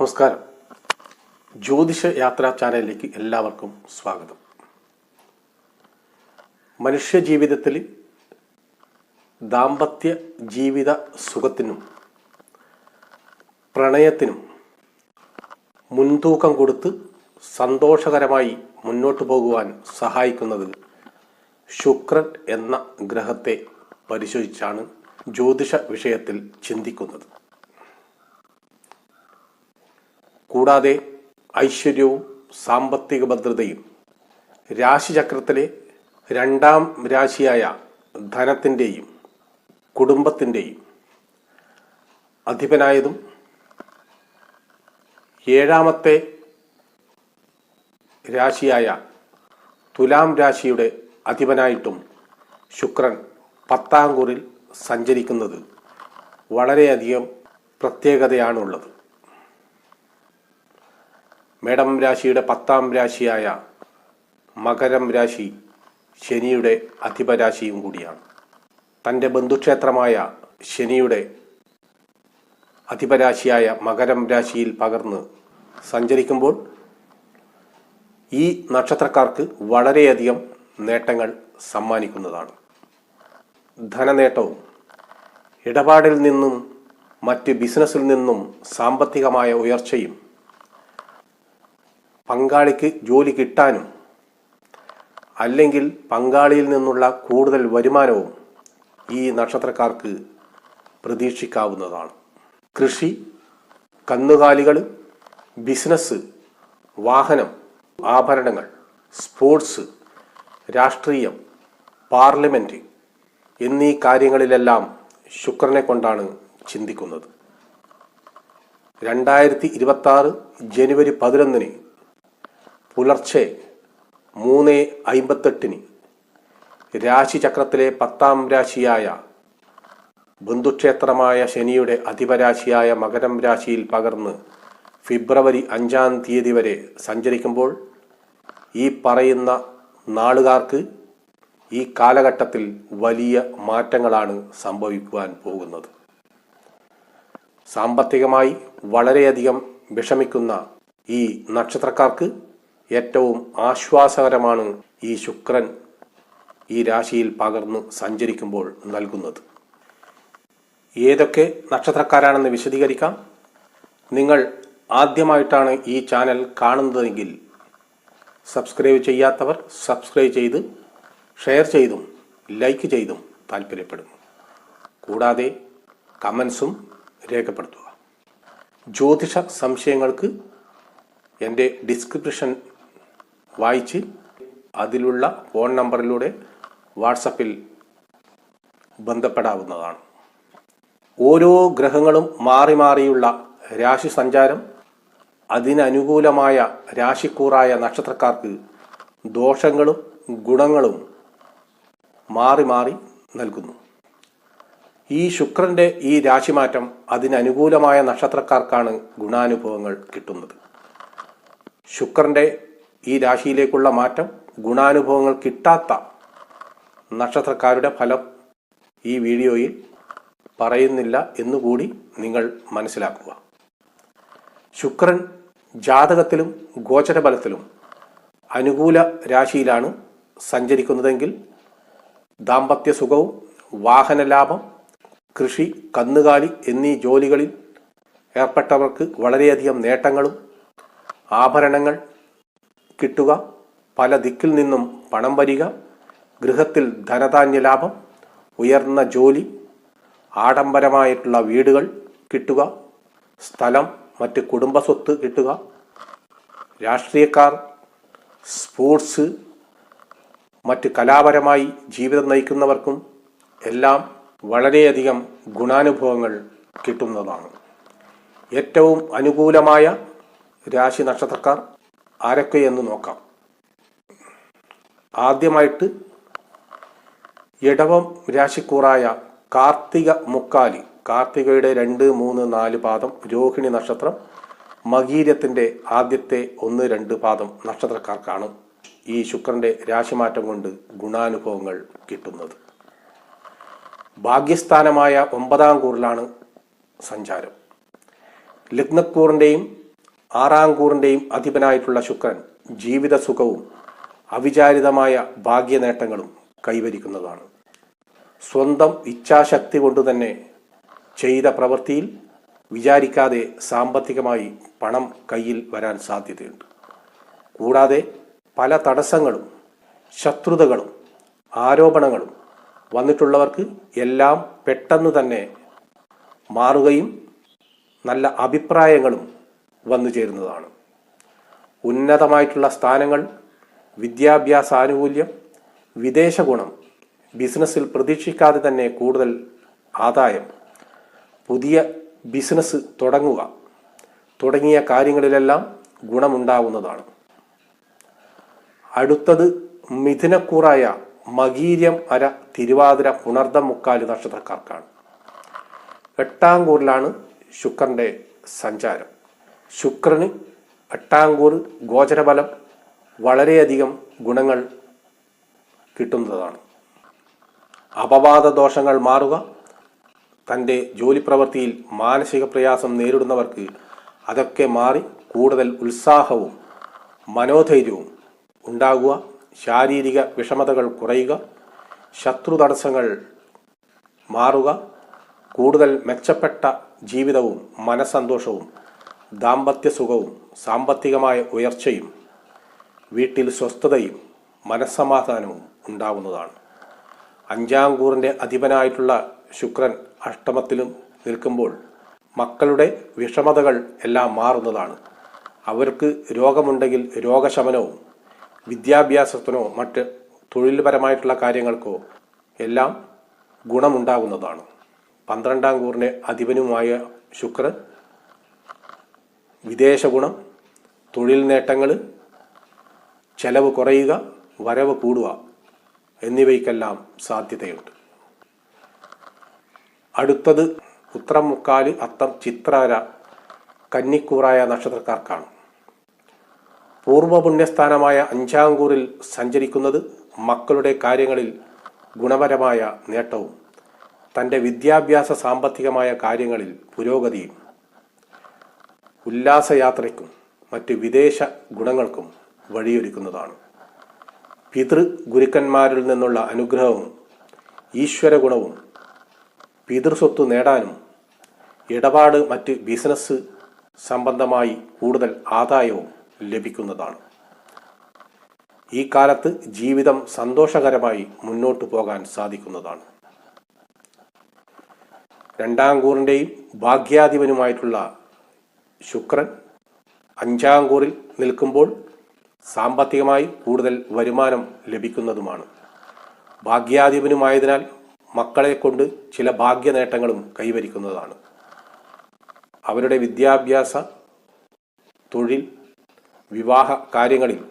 നമസ്കാരം. ജ്യോതിഷ യാത്രാ ചാനലിലേക്ക് എല്ലാവർക്കും സ്വാഗതം. മനുഷ്യ ജീവിതത്തിൽ ദാമ്പത്യ ജീവിത സുഖത്തിനും പ്രണയത്തിനും മുൻതൂക്കം കൊടുത്ത് സന്തോഷകരമായി മുന്നോട്ട് പോകുവാൻ സഹായിക്കുന്നത് ശുക്രൻ എന്ന ഗ്രഹത്തെ പരിശോധിച്ചാണ് ജ്യോതിഷ വിഷയത്തിൽ ചിന്തിക്കുന്നത്. കൂടാതെ ഐശ്വര്യവും സാമ്പത്തിക ഭദ്രതയും രാശിചക്രത്തിലെ രണ്ടാം രാശിയായ ധനത്തിന്റെയും കുടുംബത്തിന്റെയും അധിപനായതും ഏഴാമത്തെ രാശിയായ തുലാം രാശിയുടെ അധിപനായിട്ടും ശുക്രൻ പത്താംകൂറിൽ സഞ്ചരിക്കുന്നത് വളരെയധികം പ്രത്യേകതയാണുള്ളത്. മേടം രാശിയുടെ പത്താം രാശിയായ മകരം രാശി ശനിയുടെ അധിപരാശിയും കൂടിയാണ്. തന്റെ ബന്ധുക്ഷേത്രമായ ശനിയുടെ അധിപരാശിയായ മകരം രാശിയിൽ പകർന്ന് സഞ്ചരിക്കുമ്പോൾ ഈ നക്ഷത്രക്കാർക്ക് വളരെയധികം നേട്ടങ്ങൾ സമ്മാനിക്കുന്നതാണ്. ധനനേട്ടവും ഇടപാടിൽ നിന്നും മറ്റ് ബിസിനസ്സിൽ നിന്നും സാമ്പത്തികമായ ഉയർച്ചയും പങ്കാളിക്ക് ജോലി കിട്ടാനും അല്ലെങ്കിൽ പങ്കാളിയിൽ നിന്നുള്ള കൂടുതൽ വരുമാനവും ഈ നക്ഷത്രക്കാർക്ക് പ്രതീക്ഷിക്കാവുന്നതാണ്. കൃഷി കന്നുകാലികൾ ബിസിനസ് വാഹനം ആഭരണങ്ങൾ സ്പോർട്സ് രാഷ്ട്രീയം പാർലമെന്റ് എന്നീ കാര്യങ്ങളിലെല്ലാം ശുക്രനെ കൊണ്ടാണ് ചിന്തിക്കുന്നത്. രണ്ടായിരത്തി ഇരുപത്തി ജനുവരി പതിനൊന്നിന് പുലർച്ചെ മൂന്ന് അയിമ്പത്തെട്ടിന് രാശിചക്രത്തിലെ പത്താം രാശിയായ ബന്ധുക്ഷേത്രമായ ശനിയുടെ അധിപരാശിയായ മകരം രാശിയിൽ പകർന്ന് ഫെബ്രുവരി അഞ്ചാം തീയതി വരെ സഞ്ചരിക്കുമ്പോൾ ഈ പറയുന്ന നാളുകാർക്ക് ഈ കാലഘട്ടത്തിൽ വലിയ മാറ്റങ്ങളാണ് സംഭവിക്കുവാൻ പോകുന്നത്. സാമ്പത്തികമായി വളരെയധികം വിഷമിക്കുന്ന ഈ നക്ഷത്രക്കാർക്ക് ഏറ്റവും ആശ്വാസകരമാണ് ഈ ശുക്രൻ ഈ രാശിയിൽ പകർന്നു സഞ്ചരിക്കുമ്പോൾ നൽകുന്നത്. ഏതൊക്കെ നക്ഷത്രക്കാരാണെന്ന് വിശദീകരിക്കാം. നിങ്ങൾ ആദ്യമായിട്ടാണ് ഈ ചാനൽ കാണുന്നതെങ്കിൽ സബ്സ്ക്രൈബ് ചെയ്യാത്തവർ സബ്സ്ക്രൈബ് ചെയ്ത് ഷെയർ ചെയ്തും ലൈക്ക് ചെയ്തും താല്പര്യപ്പെടുന്നു കൂടാതെ കമൻസും രേഖപ്പെടുത്തുക. ജ്യോതിഷ സംശയങ്ങൾക്ക് എന്റെ ഡിസ്ക്രിപ്ഷൻ വായിച്ച് അതിലുള്ള ഫോൺ നമ്പറിലൂടെ വാട്സപ്പിൽ ബന്ധപ്പെടാവുന്നതാണ്. ഓരോ ഗ്രഹങ്ങളും മാറി മാറിയുള്ള രാശി സഞ്ചാരം അതിനനുകൂലമായ രാശിക്കൂറായ നക്ഷത്രക്കാർക്ക് ദോഷങ്ങളും ഗുണങ്ങളും മാറി മാറി നൽകുന്നു. ഈ ശുക്രന്റെ ഈ രാശിമാറ്റം അതിനനുകൂലമായ നക്ഷത്രക്കാർക്കാണ് ഗുണാനുഭവങ്ങൾ കിട്ടുന്നത്. ശുക്രന്റെ ഈ രാശിയിലേക്കുള്ള മാറ്റം ഗുണാനുഭവങ്ങൾ കിട്ടാത്ത നക്ഷത്രക്കാരുടെ ഫലം ഈ വീഡിയോയിൽ പറയുന്നില്ല എന്നുകൂടി നിങ്ങൾ മനസ്സിലാക്കുക. ശുക്രൻ ജാതകത്തിലും ഗോചരബലത്തിലും അനുകൂല രാശിയിലാണ് സഞ്ചരിക്കുന്നതെങ്കിൽ ദാമ്പത്യ സുഖവും വാഹനലാഭം കൃഷി കന്നുകാലി എന്നീ ജോലികളിൽ ഏർപ്പെട്ടവർക്ക് വളരെയധികം നേട്ടങ്ങളും ആഭരണങ്ങൾ കിട്ടുക പല ദിക്കിൽ നിന്നും പണം വരിക ഗൃഹത്തിൽ ധനധാന്യ ലാഭം ഉയർന്ന ജോലി ആഡംബരമായിട്ടുള്ള വീടുകൾ കിട്ടുക സ്ഥലം മറ്റ് കുടുംബ സ്വത്ത് കിട്ടുക രാഷ്ട്രീയക്കാർ സ്പോർട്സ് മറ്റ് കലാപരമായി ജീവിതം നയിക്കുന്നവർക്കും എല്ലാം വളരെയധികം ഗുണാനുഭവങ്ങൾ കിട്ടുന്നതാണ്. ഏറ്റവും അനുകൂലമായ രാശി നക്ഷത്രക്കാർ ആരൊക്കെയെന്ന് നോക്കാം. ആദ്യമായിട്ട് ഇടവം രാശിക്കൂറായ കാർത്തിക മുക്കാലി. കാർത്തികയുടെ രണ്ട് മൂന്ന് നാല് പാദം രോഹിണി നക്ഷത്രം. മകീരത്തിന്റെ ആദ്യത്തെ ഒന്ന് രണ്ട് പാദം നക്ഷത്രക്കാർക്കാണ് ഈ ശുക്രന്റെ രാശിമാറ്റം കൊണ്ട് ഗുണാനുഭവങ്ങൾ കിട്ടുന്നത്. ഭാഗ്യസ്ഥാനമായ ഒമ്പതാം കൂറിലാണ് സഞ്ചാരം. ലഗ്നക്കൂറിന്റെയും ആറാം കൂറിന്റെയും അധിപനായിട്ടുള്ള ശുക്രൻ ജീവിത സുഖവും അവിചാരിതമായ ഭാഗ്യനേട്ടങ്ങളും കൈവരിക്കുന്നതാണ്. സ്വന്തം ഇച്ഛാശക്തി കൊണ്ട് തന്നെ ചെയ്ത പ്രവൃത്തിയിൽ വിചാരിക്കാതെ സാമ്പത്തികമായി പണം കയ്യിൽ വരാൻ സാധ്യതയുണ്ട്. കൂടാതെ പല തടസ്സങ്ങളും ശത്രുതകളും ആരോപണങ്ങളും വന്നിട്ടുള്ളവർക്ക് എല്ലാം പെട്ടെന്ന് തന്നെ മാറുകയും നല്ല അഭിപ്രായങ്ങളും വന്നു ചേരുന്നതാണ്. ഉന്നതമായിട്ടുള്ള സ്ഥാനങ്ങൾ വിദ്യാഭ്യാസ ആനുകൂല്യം വിദേശ ഗുണം ബിസിനസ്സിൽ പ്രതീക്ഷിക്കാതെ തന്നെ കൂടുതൽ ആദായം പുതിയ ബിസിനസ് തുടങ്ങുക തുടങ്ങിയ കാര്യങ്ങളിലെല്ലാം ഗുണമുണ്ടാകുന്നതാണ് അടുത്തത് മിഥുനക്കൂറായ മകീര്യം അര തിരുവാതിര പുണർദം മുക്കാൽ നക്ഷത്രക്കാർക്കാണ്. എട്ടാം കൂറിലാണ് ശുക്രന്റെ സഞ്ചാരം. ശുക്രന് എട്ടാം ഗോചരഫലം വളരെയധികം ഗുണങ്ങൾ കിട്ടുന്നതാണ്. അപവാദ ദോഷങ്ങൾ മാറുക തന്റെ ജോലി പ്രവൃത്തിയിൽ മാനസിക പ്രയാസം നേരിടുന്നവർക്ക് അതൊക്കെ മാറി കൂടുതൽ ഉത്സാഹവും മനോധൈര്യവും ഉണ്ടാകുക ശാരീരിക വിഷമതകൾ കുറയുക ശത്രു തടസ്സങ്ങൾ മാറുക കൂടുതൽ മെച്ചപ്പെട്ട ജീവിതവും മനസ്സന്തോഷവും ദാമ്പത്യ സുഖവും സാമ്പത്തികമായ ഉയർച്ചയും വീട്ടിൽ സ്വസ്ഥതയും മനസ്സമാധാനവും ഉണ്ടാവുന്നതാണ്. അഞ്ചാം കൂറിന്റെ അധിപനായിട്ടുള്ള ശുക്രൻ അഷ്ടമത്തിലും നിൽക്കുമ്പോൾ മക്കളുടെ വിഷമതകൾ എല്ലാം മാറുന്നതാണ്. അവർക്ക് രോഗമുണ്ടെങ്കിൽ രോഗശമനവും വിദ്യാഭ്യാസത്തിനോ മറ്റ് തൊഴിൽപരമായിട്ടുള്ള കാര്യങ്ങൾക്കോ എല്ലാം ഗുണമുണ്ടാകുന്നതാണ്. പന്ത്രണ്ടാം കൂറിന്റെ അധിപനുമായ ശുക്രൻ വിദേശ ഗുണം തൊഴിൽ നേട്ടങ്ങൾ ചെലവ് കുറയുക വരവ് കൂടുക എന്നിവയ്ക്കെല്ലാം സാധ്യതയുണ്ട്. അടുത്തത് ഉത്രം മുക്കാൽ അത്തം ചിത്രാര കന്നിക്കൂറായ നക്ഷത്രക്കാർക്കാണ്. പൂർവപുണ്യസ്ഥാനമായ അഞ്ചാംകൂറിൽ സഞ്ചരിക്കുന്നത് മക്കളുടെ കാര്യങ്ങളിൽ ഗുണപരമായ നേട്ടവും തന്റെ വിദ്യാഭ്യാസ സാമ്പത്തികമായ കാര്യങ്ങളിൽ പുരോഗതിയും ഉല്ലാസയാത്രയ്ക്കും മറ്റ് വിദേശ ഗുണങ്ങൾക്കും വഴിയൊരുക്കുന്നതാണ്. പിതൃ ഗുരുക്കന്മാരിൽ നിന്നുള്ള അനുഗ്രഹവും ഈശ്വര ഗുണവും പിതൃസ്വത്ത് നേടാനും ഇടപാട് മറ്റ് ബിസിനസ് സംബന്ധമായി കൂടുതൽ ആദായവും ലഭിക്കുന്നതാണ്. ഈ കാലത്ത് ജീവിതം സന്തോഷകരമായി മുന്നോട്ടു പോകാൻ സാധിക്കുന്നതാണ്. രണ്ടാം കൂറിന്റെയും ഭാഗ്യാധിപനുമായിട്ടുള്ള ശുക്രൻ അഞ്ചാം കൂറിൽ നിൽക്കുമ്പോൾ സാമ്പത്തികമായി കൂടുതൽ വരുമാനം ലഭിക്കുന്നതുമാണ്. ഭാഗ്യാധിപനുമായതിനാൽ മക്കളെ കൊണ്ട് ചില ഭാഗ്യ നേട്ടങ്ങളും കൈവരിക്കുന്നതാണ്. അവരുടെ വിദ്യാഭ്യാസ തൊഴിൽ വിവാഹ കാര്യങ്ങളിൽ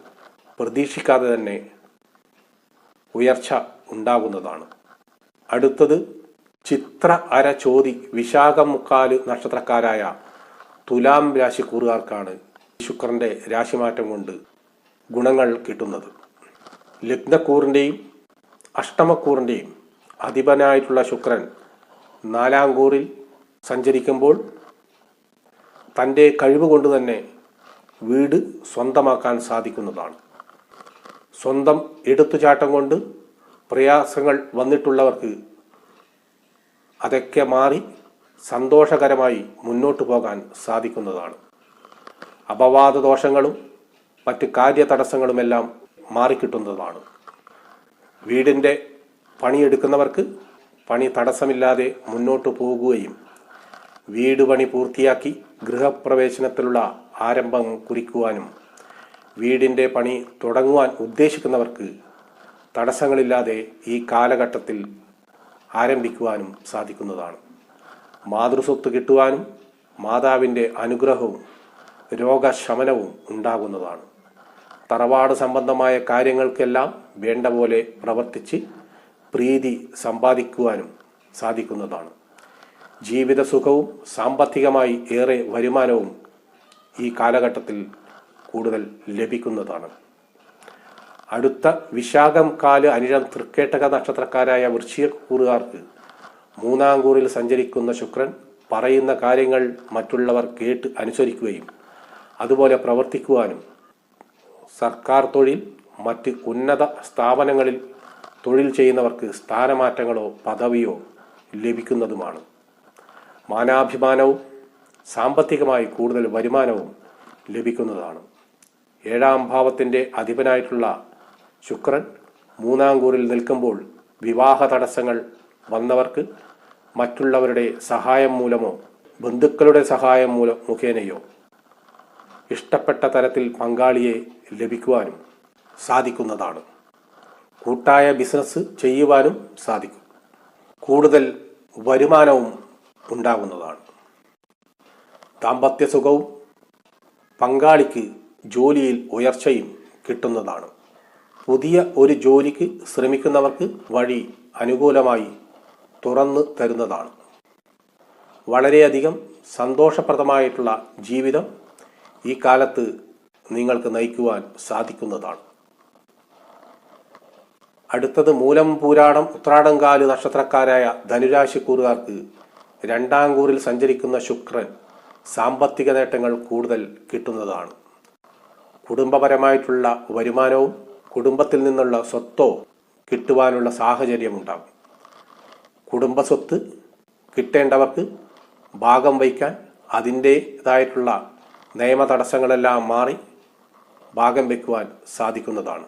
പ്രതീക്ഷിക്കാതെ തന്നെ ഉയർച്ച ഉണ്ടാകുന്നതാണ്. അടുത്തത് ചിത്ര അര ചോതി വിശാഖം മുക്കാൽ നക്ഷത്രക്കാരായ തുലാം രാശിക്കൂറുകാർക്കാണ് ശുക്രന്റെ രാശിമാറ്റം കൊണ്ട് ഗുണങ്ങൾ കിട്ടുന്നത്. ലഗ്നക്കൂറിന്റെയും അഷ്ടമക്കൂറിന്റെയും അധിപനായിട്ടുള്ള ശുക്രൻ നാലാം കൂറിൽ സഞ്ചരിക്കുമ്പോൾ തന്റെ കഴിവ് കൊണ്ട് തന്നെ വീട് സ്വന്തമാക്കാൻ സാധിക്കുന്നതാണ്. സ്വന്തം എടുത്തുചാട്ടം കൊണ്ട് പ്രയാസങ്ങൾ വന്നിട്ടുള്ളവർക്ക് അതൊക്കെ മാറി സന്തോഷകരമായി മുന്നോട്ടു പോകാൻ സാധിക്കുന്നതാണ്. അപവാദ ദോഷങ്ങളും മറ്റ് കാര്യ തടസ്സങ്ങളുമെല്ലാം മാറിക്കിട്ടുന്നതാണ്. വീടിന്റെ പണിയെടുക്കുന്നവർക്ക് പണി തടസ്സമില്ലാതെ മുന്നോട്ടു പോകുകയും വീട് പണി പൂർത്തിയാക്കി ഗൃഹപ്രവേശനത്തിലുള്ള ആരംഭം കുറിക്കുവാനും വീടിന്റെ പണി തുടങ്ങുവാൻ ഉദ്ദേശിക്കുന്നവർക്ക് തടസ്സങ്ങളില്ലാതെ ഈ കാലഘട്ടത്തിൽ ആരംഭിക്കുവാനും സാധിക്കുന്നതാണ്. മാതൃസ്വത്ത് കിട്ടുവാനും മാതാവിന്റെ അനുഗ്രഹവും രോഗശമനവും ഉണ്ടാകുന്നതാണ്. തറവാട് സംബന്ധമായ കാര്യങ്ങൾക്കെല്ലാം വേണ്ട പോലെ പ്രവർത്തിച്ച് പ്രീതി സമ്പാദിക്കുവാനും സാധിക്കുന്നതാണ്. ജീവിത സുഖവും സാമ്പത്തികമായി ഏറെ വരുമാനവും ഈ കാലഘട്ടത്തിൽ കൂടുതൽ ലഭിക്കുന്നതാണ്. അടുത്ത വിശാഖം കാൽ അനിഴം തൃക്കേട്ടക നക്ഷത്രക്കാരായ വൃശ്ചികക്കൂറുകാർക്ക് മൂന്നാം കൂറിൽ സഞ്ചരിക്കുന്ന ശുക്രൻ പറയുന്ന കാര്യങ്ങൾ മറ്റുള്ളവർ കേട്ട് അനുസരിക്കുകയും അതുപോലെ പ്രവർത്തിക്കുവാനും സർക്കാർ തൊഴിൽ മറ്റ് ഉന്നത സ്ഥാപനങ്ങളിൽ തൊഴിൽ ചെയ്യുന്നവർക്ക് സ്ഥാനമാറ്റങ്ങളോ പദവിയോ ലഭിക്കുന്നതുമാണ്. മാനാഭിമാനവും സാമ്പത്തികമായി കൂടുതൽ വരുമാനവും ലഭിക്കുന്നതാണ്. ഏഴാം ഭാവത്തിന്റെ അധിപനായിട്ടുള്ള ശുക്രൻ മൂന്നാം കൂറിൽ നിൽക്കുമ്പോൾ വിവാഹ തടസ്സങ്ങൾ വന്നവർക്ക് മറ്റുള്ളവരുടെ സഹായം മൂലമോ ബന്ധുക്കളുടെ സഹായം മൂലം മുഖേനയോ ഇഷ്ടപ്പെട്ട തരത്തിൽ പങ്കാളിയെ ലഭിക്കുവാനും സാധിക്കുന്നതാണ്. കൂട്ടായ ബിസിനസ് ചെയ്യുവാനും സാധിക്കും. കൂടുതൽ വരുമാനവും ഉണ്ടാകുന്നതാണ്. ദാമ്പത്യ സുഖവും പങ്കാളിക്ക് ജോലിയിൽ ഉയർച്ചയും കിട്ടുന്നതാണ്. പുതിയ ഒരു ജോലിക്ക് ശ്രമിക്കുന്നവർക്ക് വഴി അനുകൂലമായി തുറന്നു തരുന്നതാണ്. വളരെയധികം സന്തോഷപ്രദമായിട്ടുള്ള ജീവിതം ഈ കാലത്ത് നിങ്ങൾക്ക് നയിക്കുവാൻ സാധിക്കുന്നതാണ്. അടുത്തത് മൂലം പൂരാടം ഉത്രാടംകാൽ നക്ഷത്രക്കാരായ ധനുരാശിക്കൂറുകാർക്ക് രണ്ടാം കൂറിൽ സഞ്ചരിക്കുന്ന ശുക്രൻ സാമ്പത്തിക നേട്ടങ്ങൾ കൂടുതൽ കിട്ടുന്നതാണ്. കുടുംബപരമായിട്ടുള്ള വരുമാനവും കുടുംബത്തിൽ നിന്നുള്ള സ്വത്തോ കിട്ടുവാനുള്ള സാഹചര്യമുണ്ടാകും. കുടുംബസ്വത്ത് കിട്ടേണ്ടവർക്ക് ഭാഗം വയ്ക്കാൻ അതിന്റേതായിട്ടുള്ള നിയമ തടസ്സങ്ങളെല്ലാം മാറി ഭാഗം വയ്ക്കുവാൻ സാധിക്കുന്നതാണ്.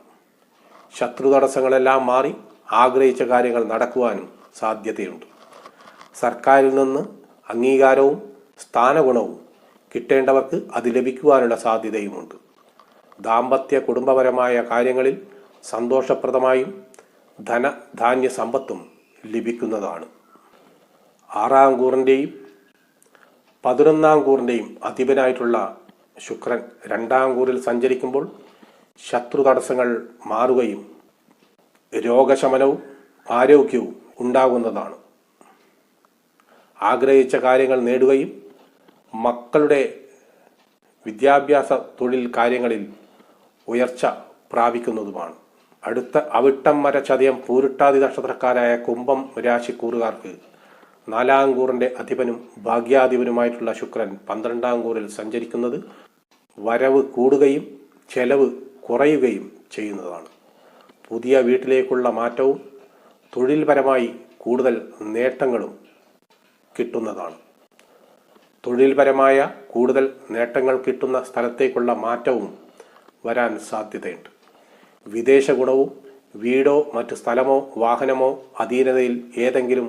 ശത്രു തടസ്സങ്ങളെല്ലാം മാറി ആഗ്രഹിച്ച കാര്യങ്ങൾ നടക്കുവാനും സാധ്യതയുണ്ട്. സർക്കാരിൽ നിന്ന് അംഗീകാരവും സ്ഥാനഗുണവും കിട്ടേണ്ടവർക്ക് അത് ലഭിക്കുവാനുള്ള സാധ്യതയുമുണ്ട്. ദാമ്പത്യ കുടുംബപരമായ കാര്യങ്ങളിൽ സന്തോഷപ്രദമായും ധന ധാന്യ സമ്പത്തും ലഭിക്കുന്നതാണ്. ആറാം കൂറിന്റെയും പതിനൊന്നാം കൂറിന്റെയും അധിപനായിട്ടുള്ള ശുക്രൻ രണ്ടാം കൂറിൽ സഞ്ചരിക്കുമ്പോൾ ശത്രു തടസ്സങ്ങൾ മാറുകയും രോഗശമനവും ആരോഗ്യവും ഉണ്ടാകുന്നതാണ്. ആഗ്രഹിച്ച കാര്യങ്ങൾ നേടുകയും മക്കളുടെ വിദ്യാഭ്യാസ തൊഴിൽ കാര്യങ്ങളിൽ ഉയർച്ച പ്രാപിക്കുന്നതുമാണ്. അടുത്ത അവിട്ടം വര ചതയം പൂരിട്ടാതി നക്ഷത്രക്കാരായ കുംഭം രാശിക്കൂറുകാർക്ക് നാലാം കൂറിന്റെ അധിപനും ഭാഗ്യാധിപനുമായിട്ടുള്ള ശുക്രൻ പന്ത്രണ്ടാം കൂറിൽ സഞ്ചരിക്കുന്നത് വരവ് കൂടുകയും ചെലവ് കുറയുകയും ചെയ്യുന്നതാണ്. പുതിയ വീട്ടിലേക്കുള്ള മാറ്റവും തൊഴിൽപരമായി കൂടുതൽ നേട്ടങ്ങളും കിട്ടുന്നതാണ്. തൊഴിൽപരമായ കൂടുതൽ നേട്ടങ്ങൾ കിട്ടുന്ന സ്ഥലത്തേക്കുള്ള മാറ്റവും വരാൻ സാധ്യതയുണ്ട്. വിദേശ ഗുണവും വീടോ മറ്റു സ്ഥലമോ വാഹനമോ അധീനതയിൽ ഏതെങ്കിലും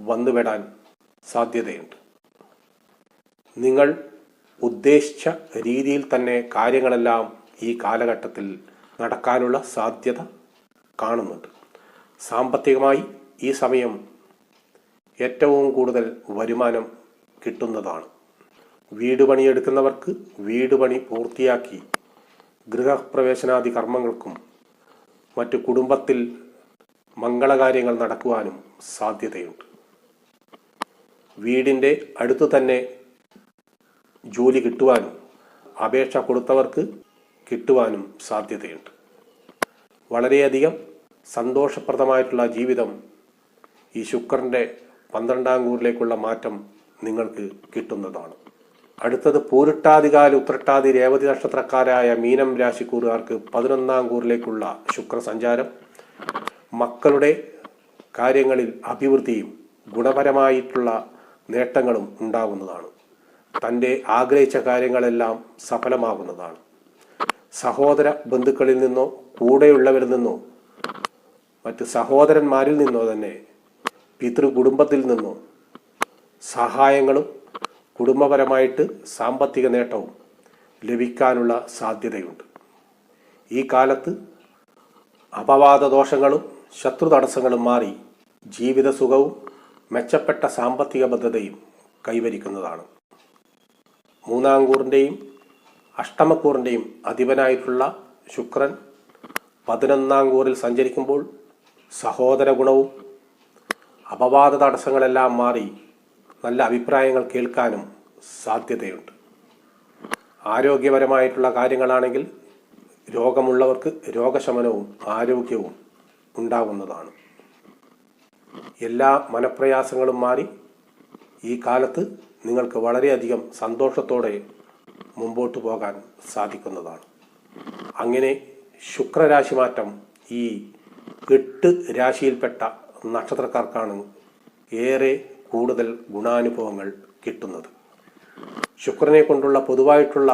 വന്നുപെടാൻ സാധ്യതയുണ്ട്. നിങ്ങൾ ഉദ്ദേശിച്ച രീതിയിൽ തന്നെ കാര്യങ്ങളെല്ലാം ഈ കാലഘട്ടത്തിൽ നടക്കാനുള്ള സാധ്യത കാണുന്നുണ്ട്. സാമ്പത്തികമായി ഈ സമയം ഏറ്റവും കൂടുതൽ വരുമാനം കിട്ടുന്നതാണ്. വീട് പണിയെടുക്കുന്നവർക്ക് വീട് പണി പൂർത്തിയാക്കി ഗൃഹപ്രവേശനാദി കർമ്മങ്ങൾക്കും മറ്റു കുടുംബത്തിൽ മംഗളകാര്യങ്ങൾ നടക്കുവാനും സാധ്യതയുണ്ട്. വീടിന്റെ അടുത്തു തന്നെ ജോലി കിട്ടുവാനും അപേക്ഷ കൊടുത്തവർക്ക് കിട്ടുവാനും സാധ്യതയുണ്ട്. വളരെയധികം സന്തോഷപ്രദമായിട്ടുള്ള ജീവിതം ഈ ശുക്രന്റെ പന്ത്രണ്ടാം കൂറിലേക്കുള്ള മാറ്റം നിങ്ങൾക്ക് കിട്ടുന്നതാണ്. അടുത്തത് പൂരിട്ടാതികാല ഉത്രട്ടാതി രേവതി നക്ഷത്രക്കാരായ മീനം രാശിക്കൂറുകാർക്ക് പതിനൊന്നാം കൂറിലേക്കുള്ള ശുക്ര സഞ്ചാരം മക്കളുടെ കാര്യങ്ങളിൽ അഭിവൃദ്ധിയും ഗുണപരമായിട്ടുള്ള നേട്ടങ്ങളും ഉണ്ടാകുന്നതാണ്. തന്റെ ആഗ്രഹിച്ച കാര്യങ്ങളെല്ലാം സഫലമാകുന്നതാണ്. സഹോദര ബന്ധുക്കളിൽ നിന്നോ കൂടെയുള്ളവരിൽ നിന്നോ മറ്റ് സഹോദരന്മാരിൽ നിന്നോ തന്നെ പിതൃകുടുംബത്തിൽ നിന്നോ സഹായങ്ങളും കുടുംബപരമായിട്ട് സാമ്പത്തിക നേട്ടവും ലഭിക്കാനുള്ള സാധ്യതയുണ്ട്. ഈ കാലത്ത് അപവാദ ദോഷങ്ങളും ശത്രു തടസ്സങ്ങളും മാറി ജീവിത സുഖവും മെച്ചപ്പെട്ട സാമ്പത്തിക ബദ്ധതയും കൈവരിക്കുന്നതാണ്. മൂന്നാം കൂറിന്റെയും അഷ്ടമക്കൂറിന്റെയും അധിപനായിട്ടുള്ള ശുക്രൻ പതിനൊന്നാം കൂറിൽ സഞ്ചരിക്കുമ്പോൾ സഹോദര ഗുണവും അപവാദ തടസ്സങ്ങളെല്ലാം മാറി നല്ല അഭിപ്രായങ്ങൾ കേൾക്കാനും സാധ്യതയുണ്ട്. ആരോഗ്യപരമായിട്ടുള്ള കാര്യങ്ങളാണെങ്കിൽ രോഗമുള്ളവർക്ക് രോഗശമനവും ആരോഗ്യവും ഉണ്ടാകുന്നതാണ് എല്ലാ മനപ്രയാസങ്ങളും മാറി ഈ കാലത്ത് നിങ്ങൾക്ക് വളരെയധികം സന്തോഷത്തോടെ മുമ്പോട്ട് പോകാൻ സാധിക്കുന്നതാണ്. അങ്ങനെ ശുക്രരാശി മാറ്റം ഈ എട്ട് രാശിയിൽപ്പെട്ട നക്ഷത്രക്കാർക്കാണ് ഏറെ കൂടുതൽ ഗുണാനുഭവങ്ങൾ കിട്ടുന്നത്. ശുക്രനെ കൊണ്ടുള്ള പൊതുവായിട്ടുള്ള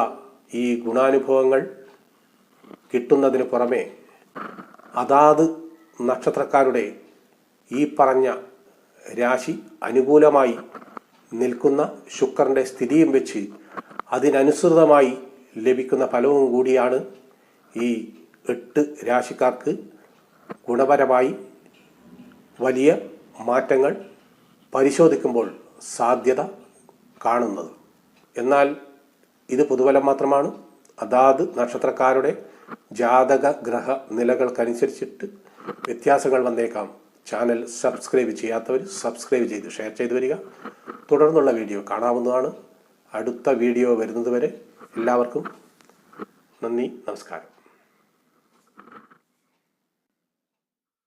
ഈ ഗുണാനുഭവങ്ങൾ കിട്ടുന്നതിന് പുറമെ അതാത് നക്ഷത്രക്കാരുടെ ഈ പറഞ്ഞ രാശി അനുകൂലമായി നിൽക്കുന്ന ശുക്രന്റെ സ്ഥിതിയും വെച്ച് അതിനനുസൃതമായി ലഭിക്കുന്ന ഫലവും കൂടിയാണ് ഈ എട്ട് രാശിക്കാർക്ക് ഗുണപരമായി വലിയ മാറ്റങ്ങൾ പരിശോധിക്കുമ്പോൾ സാധ്യത കാണുന്നത്. എന്നാൽ ഇത് പുതുവലം മാത്രമാണ്. അതാത് നക്ഷത്രക്കാരുടെ ജാതക ഗ്രഹ നിലകൾക്കനുസരിച്ചിട്ട് വ്യത്യാസങ്ങൾ വന്നേക്കാം. ചാനൽ സബ്സ്ക്രൈബ് ചെയ്യാത്തവർ സബ്സ്ക്രൈബ് ചെയ്ത് ഷെയർ ചെയ്തു വരിക. തുടർന്നുള്ള വീഡിയോ കാണാവുന്നതാണ്. അടുത്ത വീഡിയോ വരുന്നതുവരെ എല്ലാവർക്കും നന്ദി നമസ്കാരം.